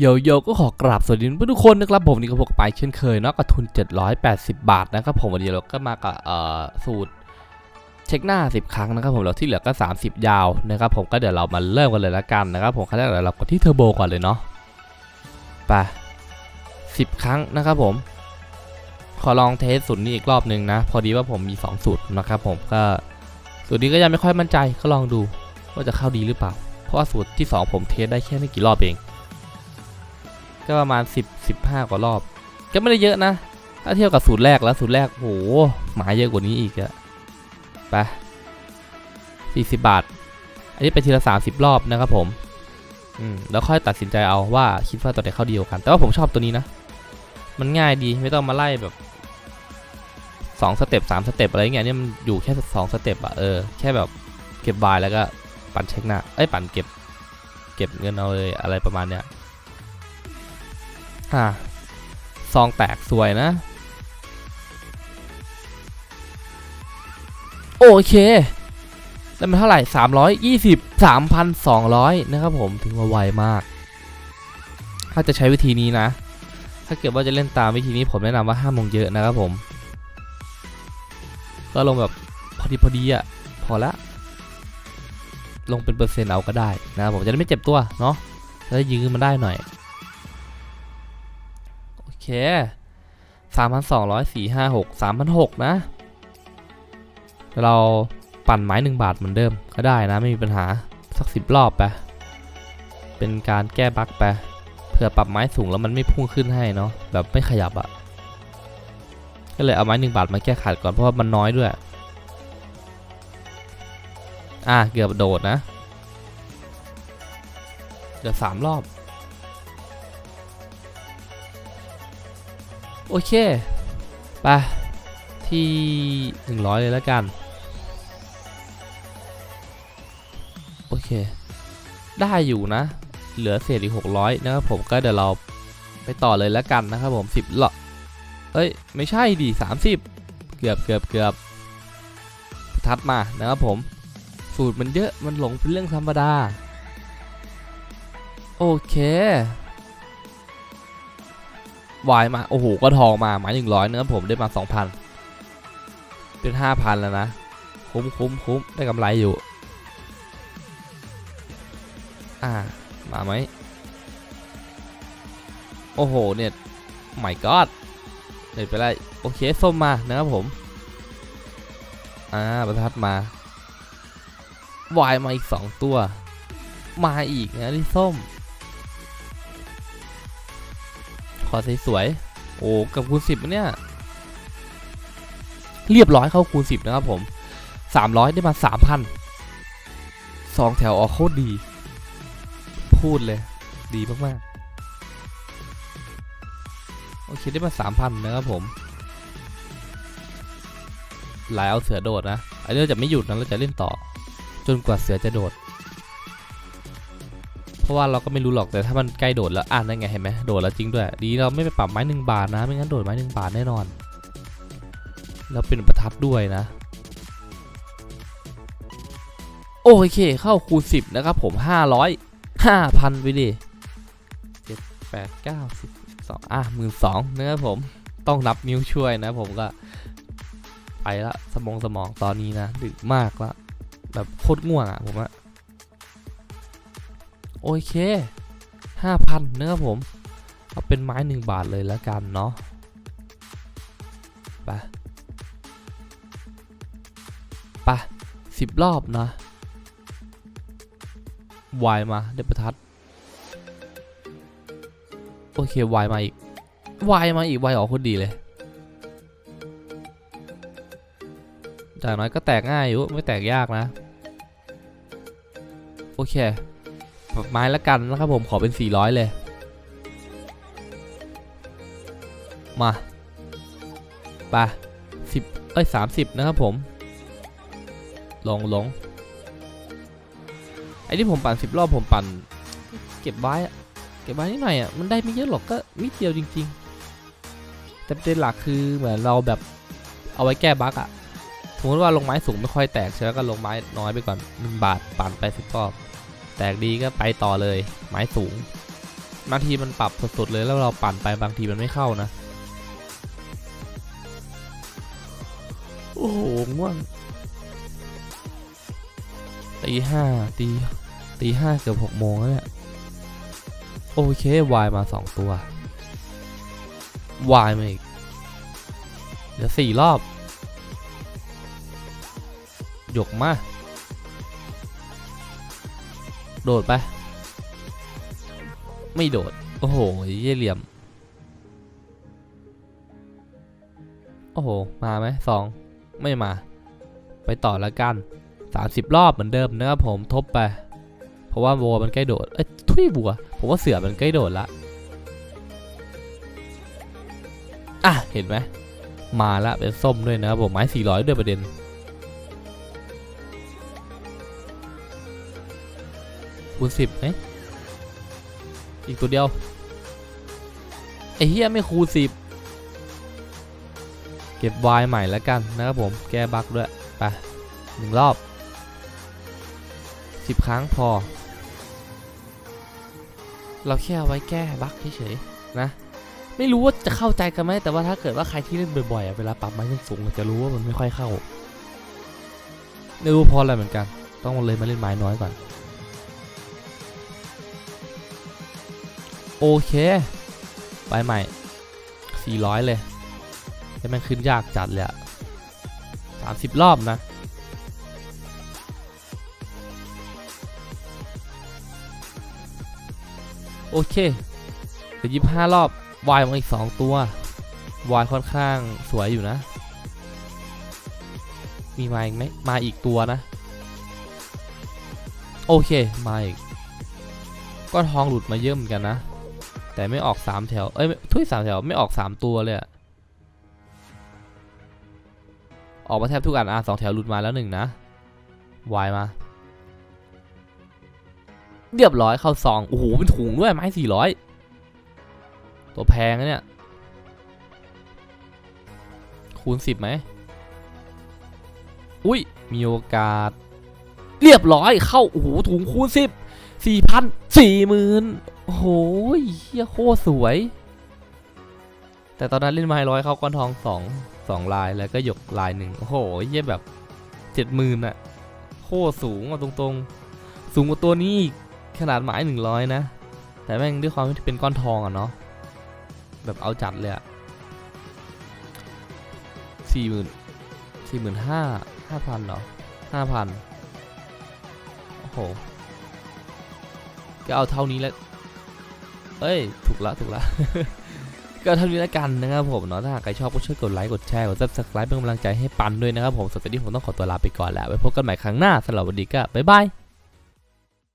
โยโย่ก็ขอกราบสวัสดีเพื่อนทุกคนนะครับผมนี่ก็พกไปเช่นเคยเนาะกับทุน 780 บาทนะครับผมวันนี้เราก็มากับเอ่อสูตรเช็คหน้า 10 ครั้งนะครับผมแล้วที่เหลือก็ 30 ยาวนะครับผมก็เดี๋ยวเรามาเริ่มกันเลยละกันนะครับผมขั้นแรกเดี๋ยวเรากดที่เทอร์โบก่อนเลยเนาะไป10 ครั้งนะครับผม ขอลองเทสสูตรนี้อีกรอบหนึ่งนะ พอดีว่าผมมี 2 สูตรนะครับผมก็สูตรนี้ก็ยังไม่ค่อยมั่นใจก็ลองดูว่าจะเข้าดีหรือเปล่า เพราะว่าสูตรที่ 2 ผมเทสได้แค่ไม่กี่รอบเอง ก็ประมาณ 10 15 กว่ารอบ ก็ไม่ได้เยอะนะ ถ้าเทียบกับสูตรแรกแล้วสูตรแรกโหหมาเยอะกว่านี้อีกอะไป40 บาท อันนี้ไปทีละ 30 รอบนะครับผมอืมแล้วค่อยตัดสินใจเอาว่าคิดว่าตัวไหนเข้าดีกว่ากัน แต่ว่าผมชอบตัวนี้นะ มันง่ายดีไม่ต้องมาไล่แบบ2สเต็ป3สเต็ปอะไรเงี้ยเนี่ยมันอยู่แค่2สเต็ปอะเออแค่แบบเก็บบายแล้วก็ปั่นเช็คหน้าเอ้ยปั่นเก็บ เก็บเงินเอาเลยอะไรประมาณเนี้ย อ่าซองแตกสวยนะ โอเคได้มาเท่าไหร่ 320 3,200 นะครับผมถือว่าไวมาก ถ้าจะใช้วิธีนี้นะ ถ้าเกิดว่าจะเล่นตามวิธีนี้ผมแนะนำว่าห้ามลงเยอะนะครับผม ก็ลงแบบพอดีพอดีอะพอละ ลงเป็นเปอร์เซ็นต์เอาก็ได้นะครับผมจะได้ไม่เจ็บตัวเนาะจะได้ยื้อมันได้หน่อย เคสามพันสองร้อยสี่ห้าหกสามพันหกนะ เราปั่นไม้หนึ่งบาทเหมือนเดิมก็ได้นะ ไม่มีปัญหาสักสิบรอบไป เป็นการแก้บั๊กไปเผื่อปรับไม้สูงแล้วมันไม่พุ่งขึ้นให้เนาะแบบไม่ขยับอะ่ะก็เลยเอาไม้หนึ่งบาทมาแก้ขัดก่อนเพราะว่ามันน้อยด้วย อะเกือบโดดนะ เดี๋ยวสามรอบ โอเคไปที่ 100 เลยแล้วกัน โอเค ได้อยู่นะ เหลือเศษอีก 600 นะครับผมก็เดี๋ยวเราไปต่อเลยแล้วกันนะครับผม 10หลอเอ้ย ไม่ใช่ดิ30 เกือบเกือบเกือบทัดมานะครับผม สูตรมันเยอะมันหลงเป็นเรื่องธรรมดา โอเค วายมาโอ้โหก็ทองมาหมายถึงร้อยเนะครับผมได้มา2,000เป็น5,000แล้วนะ คุ้มคุ้มคุ้มได้กำไรอยู่ อ่า มาไหมโอ้โหเนี่ยไม่กอดเน็ตไปไรโอเคส้มมานะครับผม อ่าประทัดมาวายมาอีก2ตัว มาอีกนะที่ส้ม ขอสวยๆโอ้กับคูณ10เนี่ย เรียบร้อยเข้าคูณ10นะครับผม300ได้มา3,000สองแถวออกโคตรดี พูดเลย ดีมากๆ โอเคได้มา3,000นะครับผมหลายเอาเสือโดดนะ อันนี้เราจะไม่หยุดนะเราจะเล่นต่อ จนกว่าเสือจะโดด ราะว่าเราก็ไม่รู้หรอกแต่ถ้ามันใกล้โดดแล้วอ่านได้ไงเห็นไหมโดดแล้วจริงด้วย ดีเราไม่ไปปรับไม้หนึ่งบาทนะไม่งั้นโดดไม้หนึ่งบาทแน่นอน แล้วเป็นประทัดด้วยนะ โอเคเข้าคูณ10 นะครับผม 500 5,000 ไปดิ7 8 9 10 2อะหมื่นสองนะครับผมต้องนับนิ้วช่วยนะผมก็ไปละสมองสมองตอนนี้นะดึกมากละแบบโคตรง่วงอะผมอะ โอเค 5,000นะครับผม เอาเป็นไม้หนึ่งบาทเลยแล้วกันเนาะไปไปสิบรอบนะวายมาได้ประทัด โอเควายมาอีกวายมาอีกวายออกคนดีเลย จากน้อยก็แตกง่ายอยู่ ไม่แตกยากนะ โอเค ไม้ละกันนะครับผมขอเป็น 400 เลย มาไปสิบเอ้ยสามสิบนะครับผม ลงลงไอ้ที่ผมปั่นสิบรอบผมปั่น เก็บไว้อะเก็บไว้นิดหน่อยอะมันได้ไม่เยอะหรอกก็นิดเดียวจริง ๆ แต่ประเด็นหลักคือเหมือนเราแบบเอาไว้แก้บั๊กอะสมมติว่าลงไม้สูงไม่ค่อยแตกใช่ไหมก็ลงไม้น้อยไปก่อนหนึ่งบาทปั่นไปสิบรอบ แตกดีก็ไปต่อเลยไม้สูงบางทีมันปรับสดๆเลยแล้วเราปั่นไปบางทีมันไม่เข้านะ โอ้โหง่วงตีห้าตีตีห้าเกือบหกโมงแล้วเนี่ยโอเควายมาสองตัววายมาอีกเหลือสี่รอบ หยกมา โดดไปไม่โดด โอ้โหเยี่ยเหลี่ยม โอ้โห มาไหมสองไม่มา ไปต่อล้วกัน 30 รอบเหมือนเดิมนะครับผมทบไป เพราะว่าวัวมันใกล้โดด เอ้ยทุยวัว ผมว่าเสือมันใกล้โดดละ อะ เห็นไหมมาละเป็นส้มด้วยนะครับผมไม้400ด้วยประเด็น คูณ10ไหมอีกตัวเดียว ไอ้เฮียไม่คูณ10เก็บวายใหม่แล้วกันนะครับผม แก้บั๊กด้วย ไปหนึ่งรอบ10ครั้งพอ เราแค่ไว้แก้บั๊กเฉยๆนะ ไม่รู้ว่าจะเข้าใจกันไหมแต่ว่าถ้าเกิดว่าใครที่เล่นบ่อยๆเวลาปรับไม้ขึ้นสูงจะรู้ว่ามันไม่ค่อยเข้าไม่รู้พราะอะไรเหมือนกัน ต้องเลยมาเล่นไม้น้อยก่อน โอเค ไปใหม่ 400 เลยแต่มันขึ้นยากจัดเลยอะ30 รอบนะ โอเคเหลือยี่ห้ารอบวายมาอีก 2 ตัววายค่อนข้างสวยอยู่นะ มีมาอีกไหมมาอีกตัวนะ โอเค มาอีก ก็ทองหลุดมาเยอะเหมือนกันนะ แต่ไม่ออก3แถว เอ้ยทุยสามแถวไม่ออก3ตัวเลยอะออกมาแทบทุกอันอะสองแถวหลุดมาแล้วหนึ่งนะวายมา เรียบร้อยเข้าซอง โอ้โห เป็นถุงด้วยไม้สี่ร้อยตัวแพงนะเนี่ย คูณสิบไหม อุ้ย มีโอกาส เรียบร้อยเข้า โอ้โห ถุงคูณสิบสี่พันสี่หมื่น อ้โหเฮียโคตรสวย แต่ตอนนั้นเล่นไม้ร้อยเข้าก้อนทองสองสองลายแล้วก็หยกลายหนึ่งโอ้โหเฮียแบบเจ็ดหมื่นอะโคตรสูงอะตรงๆ สูงกว่าตัวนี้ขนาดไม้หนึ่งร้อยนะ แต่แม่งด้วยความที่เป็นก้อนทองอะเนาะแบบเอาจัดเลยอะสี่หมื่นสี่หมื่นห้าห้าพันเหรอห้าพันโอ้โหก็เอาเท่านี้แล้ว เอ้ย ถูกละถูกละ ก็เท่านี้แล้วกันนะครับผมเนาะถ้าหากใครชอบก็ช่วยกดไลค์กดแชร์กด subscribe เป็นกำลังใจให้ปันด้วยนะครับผมสำหรับวันนี้ผมต้องขอตัวลาไปก่อนแล้วไว้พบกันใหม่ครั้งหน้าสำหรับวันนี้ก็บ๊ายบาย